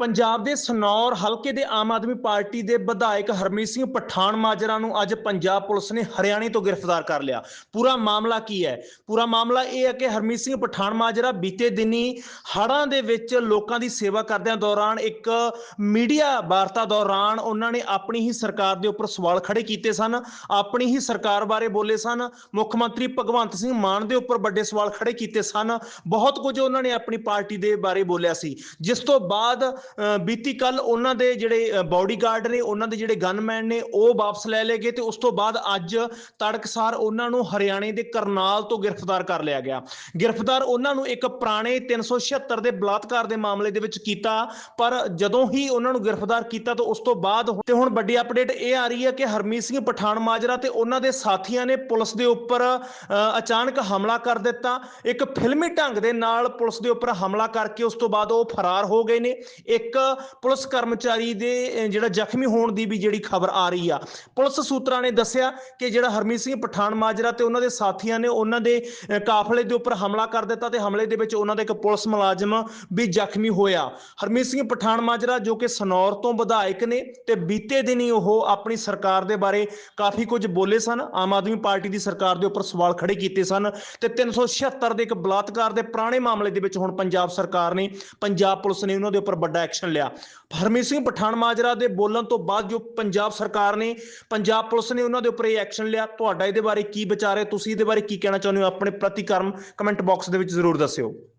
ਪੰਜਾਬ ਦੇ ਸਨੌਰ ਹਲਕੇ ਦੇ ਆਮ ਆਦਮੀ ਪਾਰਟੀ ਦੇ ਵਿਧਾਇਕ ਹਰਮੀਤ ਸਿੰਘ ਪਠਾਨ ਮਾਜਰਾ ਨੂੰ ਅੱਜ ਪੰਜਾਬ ਪੁਲਿਸ ਨੇ ਹਰਿਆਣੇ ਤੋਂ ਗ੍ਰਿਫਤਾਰ ਕਰ ਲਿਆ। ਪੂਰਾ ਮਾਮਲਾ ਕੀ ਹੈ? ਪੂਰਾ ਮਾਮਲਾ ਇਹ ਹੈ ਕਿ ਹਰਮੀਤ ਸਿੰਘ ਪਠਾਨ ਮਾਜਰਾ ਬੀਤੇ ਦਿਨੀ ਹੜ੍ਹਾਂ ਦੇ ਵਿੱਚ ਲੋਕਾਂ ਦੀ ਸੇਵਾ ਕਰਦਿਆਂ ਦੌਰਾਨ ਇੱਕ ਮੀਡੀਆ ਵਾਰਤਾ ਦੌਰਾਨ ਉਹਨਾਂ ਨੇ ਆਪਣੀ ਹੀ ਸਰਕਾਰ ਦੇ ਉੱਪਰ ਸਵਾਲ ਖੜੇ ਕੀਤੇ ਸਨ। ਆਪਣੀ ਹੀ ਸਰਕਾਰ ਬਾਰੇ ਬੋਲੇ ਸਨ। ਮੁੱਖ ਮੰਤਰੀ ਭਗਵੰਤ ਸਿੰਘ ਮਾਨ ਦੇ ਉੱਪਰ ਵੱਡੇ ਸਵਾਲ ਖੜੇ ਕੀਤੇ ਸਨ। ਬਹੁਤ ਕੁਝ ਉਹਨਾਂ ਨੇ ਆਪਣੀ ਪਾਰਟੀ ਦੇ ਬਾਰੇ ਬੋਲਿਆ ਸੀ। ਜਿਸ ਤੋਂ ਬਾਅਦ ਬੀਤੀ ਕੱਲ ਉਹਨਾਂ ਦੇ ਜਿਹੜੇ ਬਾਡੀਗਾਰਡ ਨੇ, ਉਹਨਾਂ ਦੇ ਜਿਹੜੇ ਗਨਮੈਨ ਨੇ, ਉਹ ਵਾਪਸ ਲੈ ਲਏ ਗਏ ਤੇ ਉਸ ਤੋਂ ਬਾਅਦ ਅੱਜ ਤੜਕਸਾਰ ਉਹਨਾਂ ਨੂੰ ਹਰਿਆਣੇ ਦੇ ਕਰਨਾਲ ਤੋਂ ਗ੍ਰਿਫਤਾਰ ਕਰ ਲਿਆ ਗਿਆ। ਗ੍ਰਿਫਤਾਰ ਉਹਨਾਂ ਨੂੰ ਇੱਕ ਪੁਰਾਣੇ 376 ਦੇ ਬਲਾਤਕਾਰ ਦੇ ਮਾਮਲੇ ਦੇ ਵਿੱਚ ਕੀਤਾ, ਪਰ ਜਦੋਂ ਹੀ ਉਹਨਾਂ ਨੂੰ ਗ੍ਰਿਫਤਾਰ ਕੀਤਾ ਤਾਂ ਉਸ ਤੋਂ ਬਾਅਦ ਤੇ ਹੁਣ ਵੱਡੀ ਅਪਡੇਟ ਇਹ ਆ ਰਹੀ ਹੈ ਕਿ ਹਰਮੀਤ ਸਿੰਘ ਪਠਾਨ ਮਾਜਰਾ ਤੇ ਉਹਨਾਂ ਦੇ ਸਾਥੀਆਂ ਨੇ ਪੁਲਿਸ ਦੇ ਉੱਪਰ ਅਚਾਨਕ ਹਮਲਾ ਕਰ ਦਿੱਤਾ। ਇੱਕ ਫਿਲਮੀ ਢੰਗ ਦੇ ਨਾਲ ਪੁਲਿਸ ਦੇ ਉੱਪਰ ਹਮਲਾ ਕਰਕੇ ਉਸ ਤੋਂ ਬਾਅਦ ਉਹ ਫਰਾਰ ਹੋ ਗਏ ਨੇ। ਇਹ ਇੱਕ ਪੁਲਿਸ ਕਰਮਚਾਰੀ ਦੇ ਜਿਹੜਾ ਜ਼ਖਮੀ ਹੋਣ ਦੀ ਵੀ ਜਿਹੜੀ ਖਬਰ ਆ ਰਹੀ ਆ। ਪੁਲਿਸ ਸੂਤਰਾਂ ਨੇ ਦੱਸਿਆ ਕਿ ਜਿਹੜਾ ਹਰਮੀਤ ਸਿੰਘ ਪਠਾਨ ਮਾਜਰਾ ਤੇ ਉਹਨਾਂ ਦੇ ਸਾਥੀਆਂ ਨੇ ਉਹਨਾਂ ਦੇ ਕਾਫਲੇ ਦੇ ਉੱਪਰ ਹਮਲਾ ਕਰ ਦਿੱਤਾ ਤੇ ਹਮਲੇ ਦੇ ਵਿੱਚ ਉਹਨਾਂ ਦਾ ਇੱਕ ਪੁਲਿਸ ਮੁਲਾਜ਼ਮ ਵੀ ਜ਼ਖਮੀ ਹੋਇਆ। ਹਰਮੀਤ ਸਿੰਘ ਪਠਾਨ ਮਾਜਰਾ ਜੋ ਕਿ ਸਨੌਰ ਤੋਂ ਵਿਧਾਇਕ ਨੇ ਤੇ ਬੀਤੇ ਦਿਨ ਹੀ ਉਹ ਆਪਣੀ ਸਰਕਾਰ ਦੇ ਬਾਰੇ ਕਾਫੀ ਕੁਝ ਬੋਲੇ ਸਨ। ਆਮ ਆਦਮੀ ਪਾਰਟੀ ਦੀ ਸਰਕਾਰ ਦੇ ਉੱਪਰ ਸਵਾਲ ਖੜੇ ਕੀਤੇ ਸਨ। ਤੇ 376 ਦੇ ਇੱਕ ਬਲਾਤਕਾਰ ਦੇ ਪੁਰਾਣੇ ਮਾਮਲੇ ਦੇ ਵਿੱਚ ਹੁਣ ਪੰਜਾਬ ਸਰਕਾਰ ਨੇ, ਪੰਜਾਬ ਪੁਲਿਸ ਨੇ ਉਹਨਾਂ ਦੇ ਉੱਪਰ ਵੱਡਾ ਐਕਸ਼ਨ ਲਿਆ। ਹਰਮੀਤ ਸਿੰਘ ਪਠਾਨ ਮਾਜਰਾ ਦੇ ਬੋਲਣ ਤੋਂ ਬਾਅਦ ਜੋ ਪੰਜਾਬ ਸਰਕਾਰ ਨੇ, ਪੰਜਾਬ ਪੁਲਿਸ ਨੇ ਉਹਨਾਂ ਦੇ ਉੱਪਰ ਇਹ ਐਕਸ਼ਨ ਲਿਆ। ਤੁਹਾਡਾ ਇਹਦੇ ਬਾਰੇ ਕੀ ਵਿਚਾਰ ਹੈ? ਤੁਸੀਂ ਇਹਦੇ ਬਾਰੇ ਕੀ ਕਹਿਣਾ ਚਾਹੁੰਦੇ ਹੋ? ਆਪਣੇ ਪ੍ਰਤੀਕਰਮ ਕਮੈਂਟ ਬਾਕਸ ਦੇ ਵਿੱਚ ਜ਼ਰੂਰ ਦੱਸਿਓ।